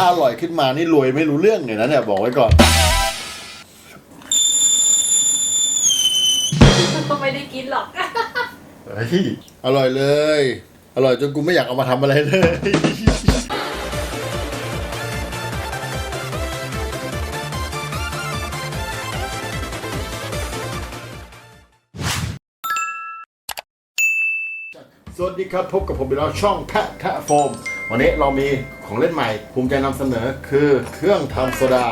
ถ้าอร่อยขึ้นมานี่รวยไม่รู้เรื่องเลยนะเนี่ยบอกไว้ก่อน ก็ไม่ได้กินหรอก เฮ้ย อร่อยเลย อร่อยจนกูไม่อยากเอามาทำอะไรเลย สวัสดีครับ พบกับผมอีกแล้วช่องแพะแคะโฟม วันนี้เรามี ของเล่นใหม่ภูมิใจนำเสนอคือเครื่องทำโซดา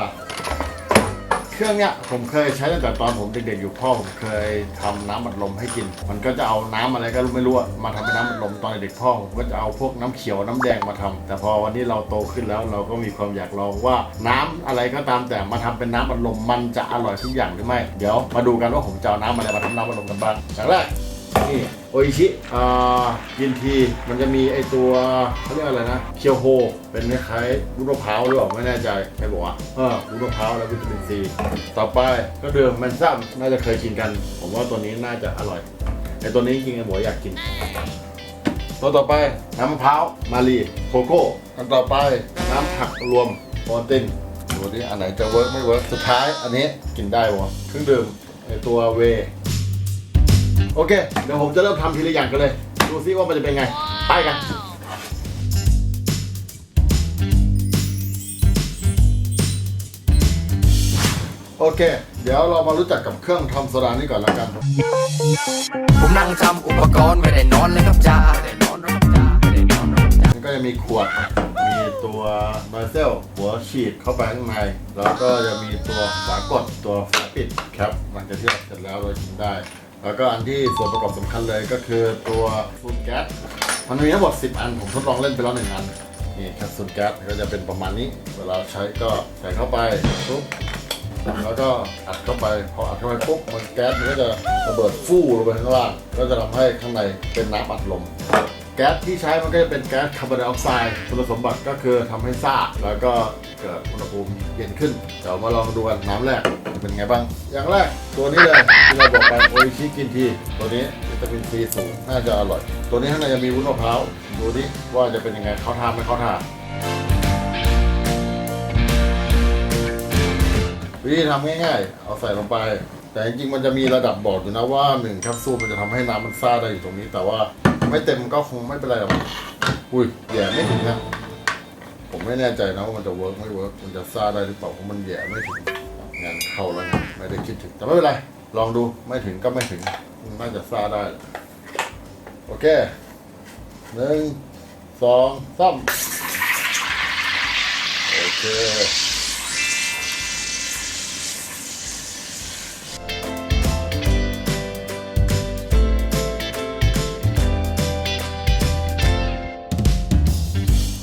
เครื่องเนี้ยผมเคยใช้ตั้งแต่ตอนผมเด็กๆอยู่พ่อผมเคยทำน้ำอัดลมให้กิน มันก็จะเอาน้ำอะไรก็ไม่รู้มาทำเป็นน้ำอัดลมตอนเด็กพ่อผมก็จะเอาพวกน้ำเขียวน้ำแดงมาทำแต่พอวันนี้เราโตขึ้นแล้วเราก็มีความอยากลองว่าน้ำอะไรก็ตามแต่มาทำเป็นน้ำอัดลมมันจะอร่อยทุกอย่างหรือไม่ เดี๋ยวมาดูกันว่าผมจะเอาน้ำอะไรมาทำน้ำอัดลมกันบ้างอย่างแรก นี่โออิชิอ่ายินที มันจะมีไอตัวเขาเรียกอะไรนะเคียวโฮ เป็นคล้ายๆวุ้นมะพร้าวหรือเปล่าไม่แน่ใจใครบอกว่าเออวุ้นมะพร้าวและวิตามินซีต่อไปก็เดิมแมนซัมน่าจะเคยกินกัน ผมว่าตัวนี้น่าจะอร่อยไอตัวนี้จริงๆไอหมวยอยากกินตัวต่อไปน้ำมะพร้าวมารีโคโก้อันต่อไปน้ำผักรวมโปรตีนดูดิอันไหนจะเวิร์กไม่เวิร์กสุดท้ายอันนี้กินได้ปะเครื่องดื่มไอตัวเว โอเค เดี๋ยวผมจะเริ่มทำทีละอย่างกันเลย ดูซิว่ามันจะเป็นไง ไปกันโอเค เดี๋ยวเรามารู้จักกับเครื่องทำโซดานี่ก่อนแล้วกัน ผมนั่งทำอุปกรณ์ไม่ได้นอนเลยครับจ้าไม่ได้นอนนะครับจ้าไม่ได้นอนนะครับจ้ามันก็จะมีขวด มีตัวบาเซลหัวฉีดเข้าไปข้างใน แล้วก็จะมีตัวฝากด ตัวฝาปิดแคปหลังจากที่เราเสร็จแล้วเรากินได้ แล้วก็อันที่ส่วนประกอบสำคัญเลยก็คือตัวซูนแก๊สมันมีทั้งหมด10 อัน ผมทดลองเล่นไปแล้วหนึ่งอัน นี่แคปซูลแก๊สก็จะเป็นประมาณนี้ เวลาใช้ก็ใส่เข้าไปปุ๊บแล้วก็อัดเข้าไป พออัดเข้าไปปุ๊บมันแก๊สมันก็จะระเบิดฟู่ลงไปข้างล่าง ก็จะทำให้ข้างในเป็นน้ำอัดลม แก๊สที่ใช้มันก็จะเป็นแก๊สคาร์บอนไดออกไซด์คุณสมบัติก็คือทำให้ซ่าแล้วก็เกิดอุณหภูมิเย็นขึ้น เดี๋ยวมาลองดูกันน้ำแรกเป็นไงบ้าง อย่างแรกตัวนี้เลยที่เราบอกไปโออิชิกินที ตัวนี้วิตามินซีสูงน่าจะอร่อย ตัวนี้ข้างในจะมีวุ้นมะพร้าวดูดิว่าจะเป็นยังไงเขาทางไม่เขาทางวิธีทำง่ายๆ เอาใส่ลงไป แต่จริงๆมันจะมีระดับบอกอยู่นะว่า1แคปซูลมันจะทำให้น้ำมันซ่าได้อยู่ตรงนี้แต่ว่า ไม่เต็มก็คงไม่เป็นไรหรอกอุ้ยแย่ไม่ถึงนะผมไม่แน่ใจนะว่ามันจะเวิร์กไม่เวิร์กมันจะซ่าได้หรือเปล่าเพราะมันแย่ไม่ถึงงานเข้าแล้วไงไม่ได้คิดถึงแต่ไม่เป็นไร ลองดูไม่ถึงก็ไม่ถึงน่าจะซ่าได้ โอเคหนึ่งสองสามโอเค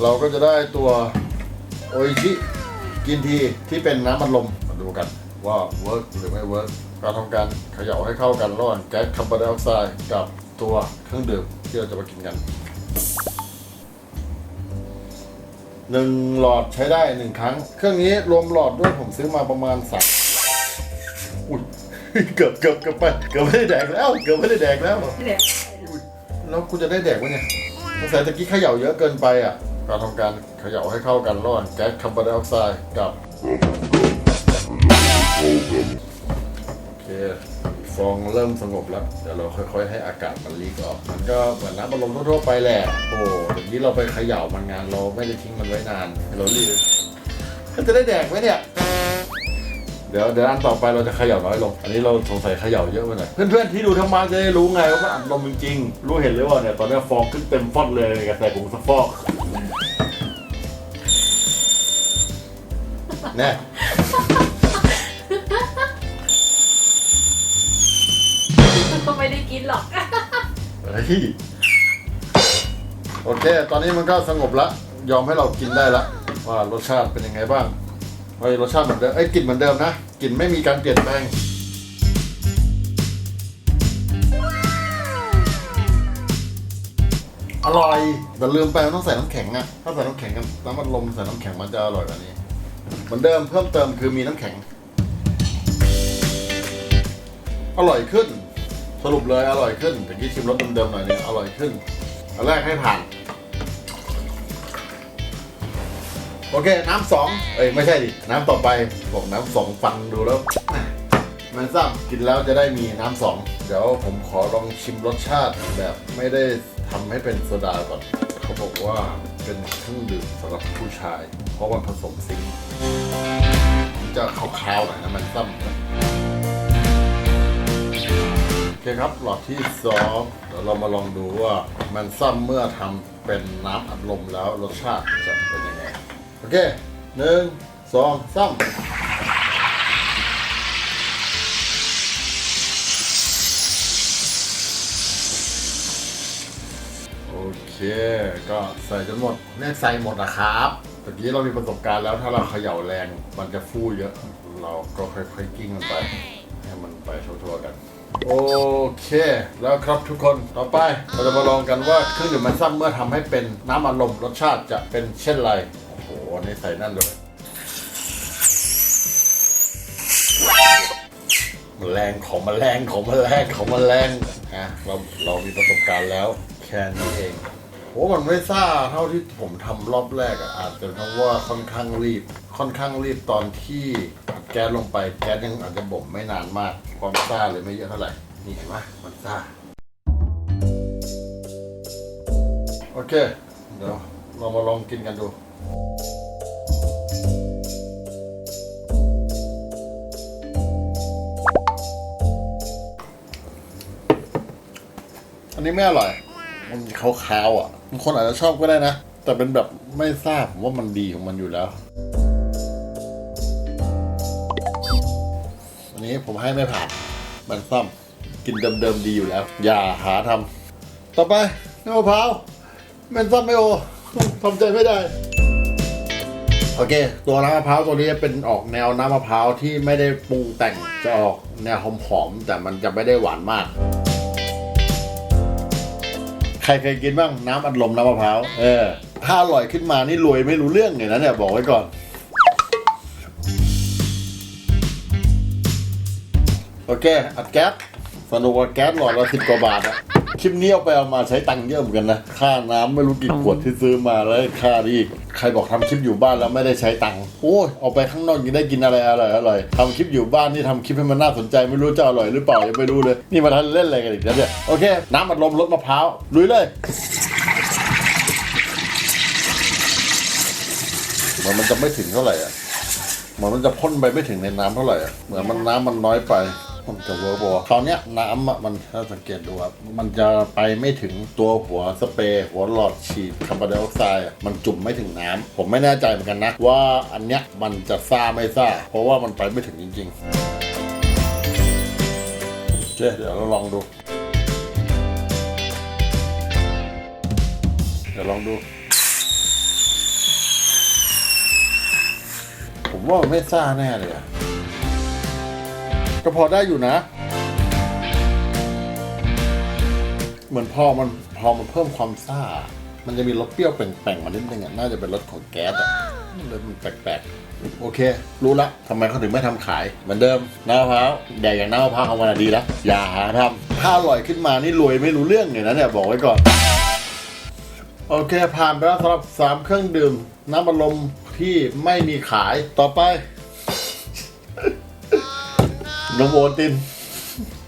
เราก็จะได้ตัวโออิชิกินทีที่เป็นน้ำมันลมมาดูกันว่าเวิร์กหรือไม่เวิร์กการทำการเขย่าให้เข้ากันระหว่างแก๊สคาร์บอนไดออกไซด์กับตัวเครื่องดื่มที่เราจะมากินกันหนึ่งหลอดใช้ได้หนึ่งครั้ง เครื่องนี้รวมหลอดด้วยผมซื้อมาประมาณสามอุ้ยเกือบเกือบเกือบไปเกือบไม่ได้แดกแล้วเกือบไม่ได้แดกแล้วเนี่ยแล้วคุณจะได้แดกวะเนี่ยสงสัยตะกี้เขย่าเยอะเกินไปอะ การทำการเขย่าให้เข้ากันระหว่างแก๊สคาร์บอนไดออกไซด์กับโอเคฟองเริ่มสงบแล้วเดี๋ยวเราค่อยๆ ให้อากาศมันลีกออก มันก็เหมือนน้ำบัลลมทั่วๆไปแหละโอ้อย่างนี้เราไปเขย่ามันงานเราไม่ได้ทิ้งมันไว้นานเรารีบจะได้แดกไหมเนี่ยเดี๋ยวเดี๋ยวอันต่อไปเราจะเขย่าน้อยลง อันนี้เราสงสัยเขย่าเยอะไปหน่อย เพื่อนๆที่ดูทั้งบ้านจะได้รู้ไงว่ามันอัดลมจริงๆรู้เห็นหรือเปล่าเนี่ยตอนนี้ฟองขึ้นเต็มฟอดเลยกับใส่ผงซักฟอก น่ก็ไม่ได้กินหรอก เฮ้ยโอเค ตอนนี้มันก็สงบแล้วยอมให้เรากินได้แล้วว่ารสชาติเป็นยังไงบ้างเฮ้ยรสชาติเหมือนเดิมเอ้ยกลิ่นเหมือนเดิมนะกลิ่นไม่มีการเปลี่ยนแปลงอร่อยแต่ลืมไปมันต้องใส่น้ำแข็งอะถ้าใส่น้ำแข็งกับน้ำมันลมใส่น้ำแข็งมันจะอร่อยกว่านี้ เหมือนเดิมเพิ่มเติมคือมีน้ำแข็ง อร่อยขึ้น สรุปเลยอร่อยขึ้นแต่กี้ชิมรสเดิมๆหน่อยนึงอร่อยขึ้นอันแรกให้ผ่าน โอเค น้ำสองเอ้ยไม่ใช่ดิ น้ำต่อไปบอกน้ำสองฟังดูแล้วม่มันซ้ำกินแล้วจะได้มีน้ำสองเดี๋ยวผมขอลองชิมรสชาติแบบไม่ได้ทำให้เป็นโซดาก่อน เขาบอกว่าเป็นเครื่องดื่มสำหรับผู้ชาย เพราะมันผสมซิงค์มันจะขาวๆหน่อยนะมันซ้ำโอเคครับหลอดที่สองเดี๋ยวเรามาลองดูว่ามันซ้ำเมื่อทำเป็นน้ำอัดลมแล้วรสชาติจะเป็นยังไง โอเคหนึ่งสองสามโอเค ก็ใส่จนหมดเนี่ยใส่หมดนะครับ ตะกี้เรามีประสบการณ์แล้วถ้าเราเขย่าแรงมันจะฟูเยอะ เราก็ค่อยๆกิ้งมันไป ให้มันไปทั่วๆกัน โอเค แล้วครับทุกคนต่อไปเราจะมาลองกันว่าเครื่องดื่มมันซ้ำเมื่อทำให้เป็นน้ำอัดลมรสชาติจะเป็นเช่นไร โอ้โหอันนี่ใส่นั่นเลยมันแรงของมันแรงของมันแรงของมันแรงอะเราเรามีประสบการณ์แล้วแค่นี้เอง โอ้มันไม่ซ่าเท่าที่ผมทำรอบแรกอะอาจจะเพราะว่าค่อนข้างรีบ ค่อนข้างรีบตอนที่อัดแก๊สลงไปแก๊สยังอาจจะบ่มไม่นานมากความซ่าเลยไม่เยอะเท่าไหร่นี่เห็นไหมมันซ่าโอเค เดี๋ยวเรามาลองกินกันดูอันนี้ไม่อร่อย มันขาวๆอะ บางคนอาจจะชอบก็ได้นะ แต่เป็นแบบไม่ทราบผมว่ามันดีของมันอยู่แล้ว อันนี้ผมให้ไม่ผ่าน มันซ้ำกินเดิมๆดีอยู่แล้ว อย่าหาทำต่อไปน้ำมะพร้าวมันซ้ำไม่โอทำใจไม่ได้โอเค ตัวน้ำมะพร้าวตัวนี้จะเป็นออกแนวน้ำมะพร้าวที่ไม่ได้ปรุงแต่งจะออกแนวหอมๆแต่มันจะไม่ได้หวานมาก ใครเคยกินบ้างน้ำอัดลมน้ำมะพร้าวเออ ถ้าอร่อยขึ้นมานี่รวยไม่รู้เรื่องเลยนะเนี่ยบอกไว้ก่อน โอเค อัดแก๊สสนุกกว่าแก๊สหลอดละสิบกว่าบาทอะคลิปนี้เอาไปเอามาใช้ตังค์เยอะเหมือนกันนะ ค่าน้ำไม่รู้กี่ขวดที่ซื้อมาแล้วค่านี่อีก ใครบอกทำคลิปอยู่บ้านแล้วไม่ได้ใช้ตังค์โอ้ยออกไปข้างนอกยังได้กินอะไรอร่อยอร่อยทำคลิปอยู่บ้านนี่ทำคลิปให้มันน่าสนใจไม่รู้จะอร่อยหรือเปล่ายังไม่รู้เลย นี่มาทันเล่นอะไรกันอีกแล้วเนี่ยโอเค น้ำอัดลมรสมะพร้าวลุยเลยเหมือนมันจะไม่ถึงเท่าไหร่อะเหมือนมันจะพ่นไปไม่ถึงในน้ำเท่าไหร่อะเหมือนมันน้ำมันน้อยไป มันจะเวอร์บอคราวเนี้ยน้ำอะมันถ้าสังเกตดูครับมันจะไปไม่ถึงตัวหัวสเปรย์หัวหลอดฉีดคาร์บอนไดออกไซด์อะมันจุ่มไม่ถึงน้ำผมไม่แน่ใจเหมือนกันนะ ว่าอันเนี้ยมันจะซ่าไม่ซ่า เพราะว่ามันไปไม่ถึงจริงๆเจ๊เดี๋ยวเราลองดู เดี๋ยวลองดู ผมว่ามันไม่ซ่าแน่เลยอะ ก็พอได้อยู่นะ เหมือนพอมันพอมันเพิ่มความซ่า มันจะมีรสเปรี้ยวแปลงๆมานิดนึงอะน่าจะเป็นรสของแก๊สอะเลยมันแปลกๆ โอเค รู้ละทำไมเขาถึงไม่ทำขาย เหมือนเดิมน้ำพร้าวแดกอย่างน้ำพร้าวของมันดีแล้ว อย่าหาทำถ้าอร่อยขึ้นมานี่รวยไม่รู้เรื่องเลยนะเนี่ยบอกไว้ก่อน โอเค ผ่านไปแล้วสำหรับสามเครื่องดื่ม น้ำอัดลมที่ไม่มีขายต่อไป นมโอติน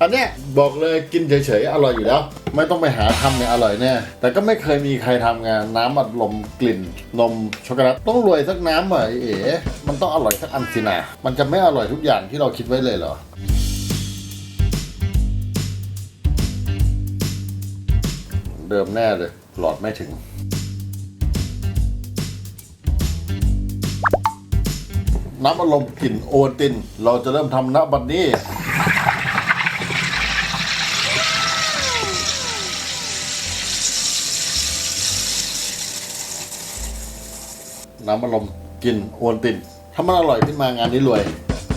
อันเนี้ยบอกเลยกินเฉยๆอร่อยอยู่แล้ว ไม่ต้องไปหาทำเนี่ยอร่อยแน่แต่ก็ไม่เคยมีใครทำงานน้ำอัดลมกลิ่น นมช็อกโกแลตต้องรวยสักน้ำอะไอ้เอ๋มันต้องอร่อยสักอันสินะมันจะไม่อร่อยทุกอย่างที่เราคิดไว้เลยเหรอเดิมแน่เลย หลอดไม่ถึง น้ำอารมณ์กลิ่นโอวติน เราจะเริ่มทำณบัดนี้ น้ำอารมณ์กลิ่นโอวติน ถ้ามันอร่อยขึ้นมางานนี้รวย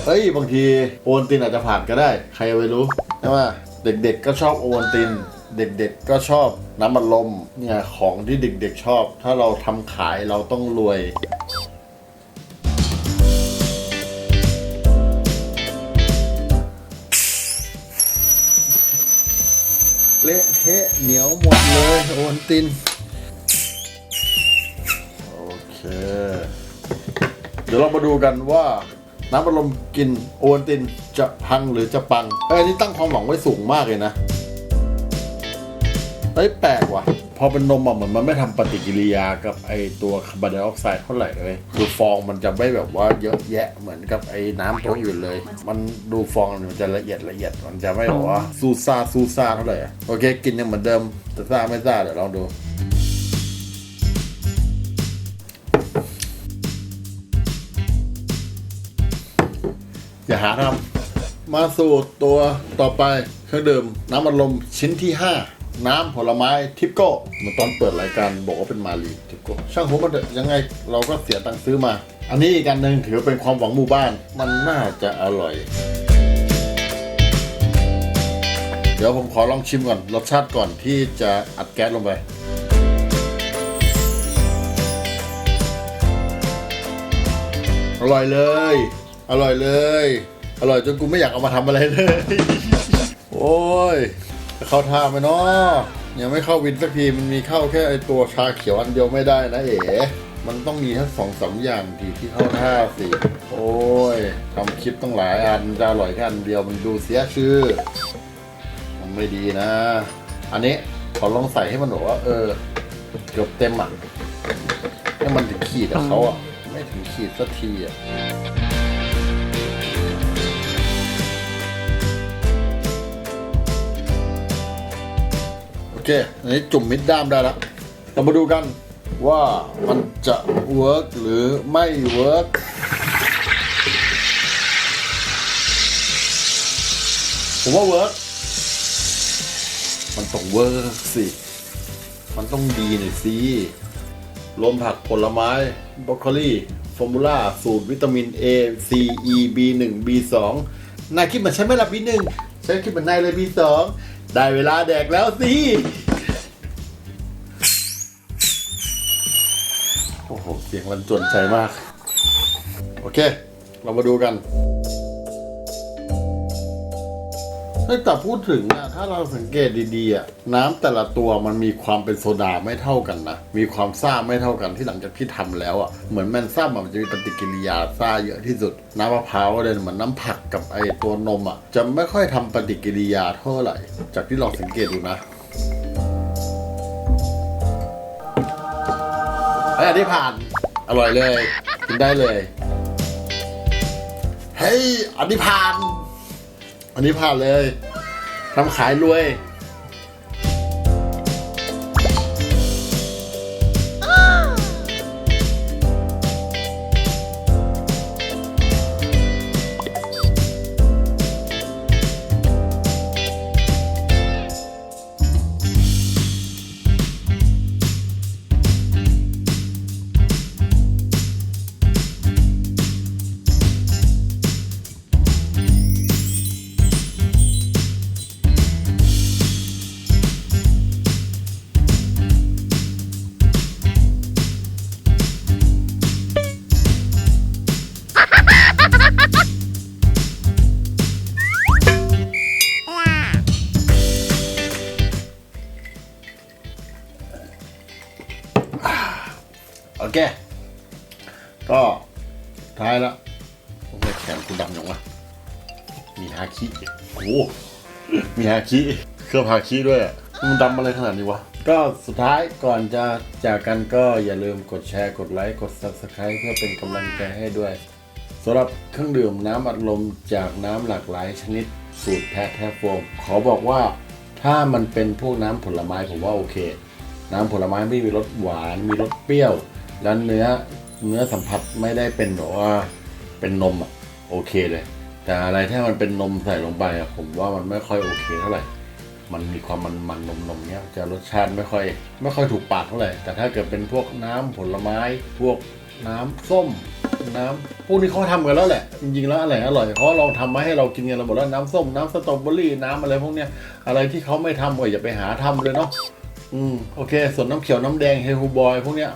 เฮ้ย บางทีโอวตินอาจจะผ่านก็ได้ ใครไปรู้ใช่ไหมเด็กๆก็ชอบโอวตินเด็กๆก็ชอบน้ำมันลมเนี่ยของที่เด็กๆชอบ ถ้าเราทำขายเราต้องรวย เหนียวหมดเลย โอวัลติน โอเค เดี๋ยวเรามาดูกันว่า น้ำอัดลมกินโอวัลตินจะพังหรือจะปังเอ้ยนี่ตั้งความหวังไว้สูงมากเลยนะเฮ้ยแปลกว่ะ พอเป็นนมอะเหมือนมันไม่ทำปฏิกิริยากับไอตัวคาร์บอนไดออกไซด์เท่าไหร่เลยคือฟองมันจะไม่แบบว่าเยอะแยะเหมือนกับไอ้น้ำตัวอื่นเลย มันดูฟองมันจะละเอียดละเอียดมันจะไม่แบบว่าซูซ่าซูซ่าเท่าไหร่อะโอเค กินยังเหมือนเดิมแต่ซ่าไม่ซ่าเดี๋ยวลองดูอย่าหาทำมาสู่ตัวต่อไปเครื่องดื่มน้ำอัดลมชิ้นที่ 5 น้ำผลไม้ทิปโก้เหมือนตอนเปิดรายการบอกว่าเป็นมาลีทิปโก้ช่างผมมันยังไงเราก็เสียตังค์ซื้อมา อันนี้อีกอันหนึ่งถือเป็นความหวังหมู่บ้าน มันน่าจะอร่อย เดี๋ยวผมขอลองชิมก่อนรสชาติก่อนที่จะอัดแก๊สลงไปอร่อยเลย อร่อยเลย อร่อยจนกูไม่อยากเอามาทำอะไรเลย โอ้ย จะเข้าท่าไหมเนาะยังไม่เข้าวินสักทีมันมีเข้าแค่ไอตัวชาเขียวอันเดียวไม่ได้นะเอ๋มันต้องมีทั้งสองสามอย่างทีที่เข้าท่าสิ โอ้ยทำคลิปต้องหลายอันจะอร่อยแค่อันเดียวมันดูเสียชื่อ มันไม่ดีนะ อันนี้ขอลองใส่ให้มันบอกว่า เออ เกือบเต็มอะให้มันถึงขีดอะเขาอะ ไม่ถึงขีดสักทีอะ เคอันนี้จุ่มมิดด้ามได้แล้วเรามาดูกันว่ามันจะเวิร์กหรือไม่เวิร์กผมว่าเวิร์กมันต้องเวิร์กสิ มันต้องดีหน่อยสิรวมผักผลไม้บรอกโคลีฟอร์มูล่า สูตรวิตามิน A C E B1 B2 นายคิดเหมือนฉันไหม่ละ B1 ฉันคิดเหมือนนายเลย B2 ได้เวลาแดกแล้วสิ โอ้โห เสียงมันจวนใจมาก โอเค เรามาดูกันให้แต่พูดถึง ถ้าเราสังเกตดีๆอะน้ำแต่ละตัวมันมีความเป็นโซดาไม่เท่ากันนะ มีความซ่าไม่เท่ากันที่หลังจากที่ทำแล้วอะเหมือนแมนซ่ามันจะมีปฏิกิริยาซ่าเยอะที่สุด น้ำมะพร้าวเลยเหมือนน้ำผักกับไอตัวนมอะจะไม่ค่อยทำปฏิกิริยาเท่าไหร่ จากที่เราสังเกตดูนะไอ้อันนี้ผ่านอร่อยเลยกินได้เลย เฮ้ยอันนี้ผ่าน อันนี้ผ่านเลย ทำขายรวย ยังวะ มีฮาคิ โอ้มีฮาคิ เครื่องฮาคิด้วยมันดำอะไรขนาดนี้วะ ก็สุดท้ายก่อนจะจากกันก็อย่าลืมกดแชร์ กดไลค์ กด Subscribe เพื่อเป็นกำลังใจให้ด้วยสำหรับเครื่องดื่มน้ำอัดลมจากน้ำหลากหลายชนิดสูตรแพทแท้โฟมขอบอกว่าถ้ามันเป็นพวกน้ำผลไม้ผมว่าโอเค น้ำผลไม้ไม่มีรสหวาน มีรสเปรี้ยว แล้วเนื้อเนื้อสัมผัสไม่ได้เป็นแบบว่าเป็นนมอะ โอเคเลย แต่อะไรที่มันเป็นนมใส่ลงไปอะผมว่ามันไม่ค่อยโอเคเท่าไหร่ มันมีความมันมันนมนมเนี้ยจะรสชาติไม่ค่อย ไม่ค่อยถูกปากเท่าไหร่ แต่ถ้าเกิดเป็นพวกน้ำผลไม้ พวกน้ำส้มน้ำพวกนี้เขาทำกันแล้วแหละ จริงๆแล้วอะไรอร่อยเขาลองทำมาให้เรากินกันเราหมดแล้วน้ำส้มน้ำสตรอเบอรี่น้ำอะไรพวกเนี้ยอะไรที่เขาไม่ทำก็อย่าไปหาทำเลยเนาะอืมโอเค ส่วนน้ำเขียวน้ำแดงเฮฮูบอยพวกเนี้ย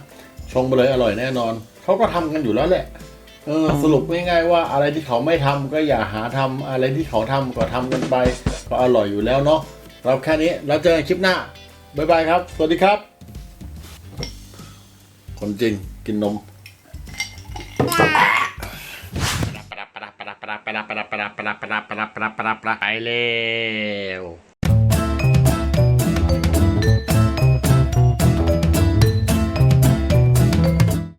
ชงไปเลยอร่อยแน่นอนเขาก็ทำกันอยู่แล้วแหละ เออสรุปง่ายๆว่าอะไรที่เขาไม่ทำก็อย่าหาทำอะไรที่เขาทำก็ทำกันไปก็อร่อยอยู่แล้วเนาะเราแค่นี้เราเจอกันคลิปหน้าบ๊ายบายครับ สวัสดีครับ คนจริงกินนมไปแล้ว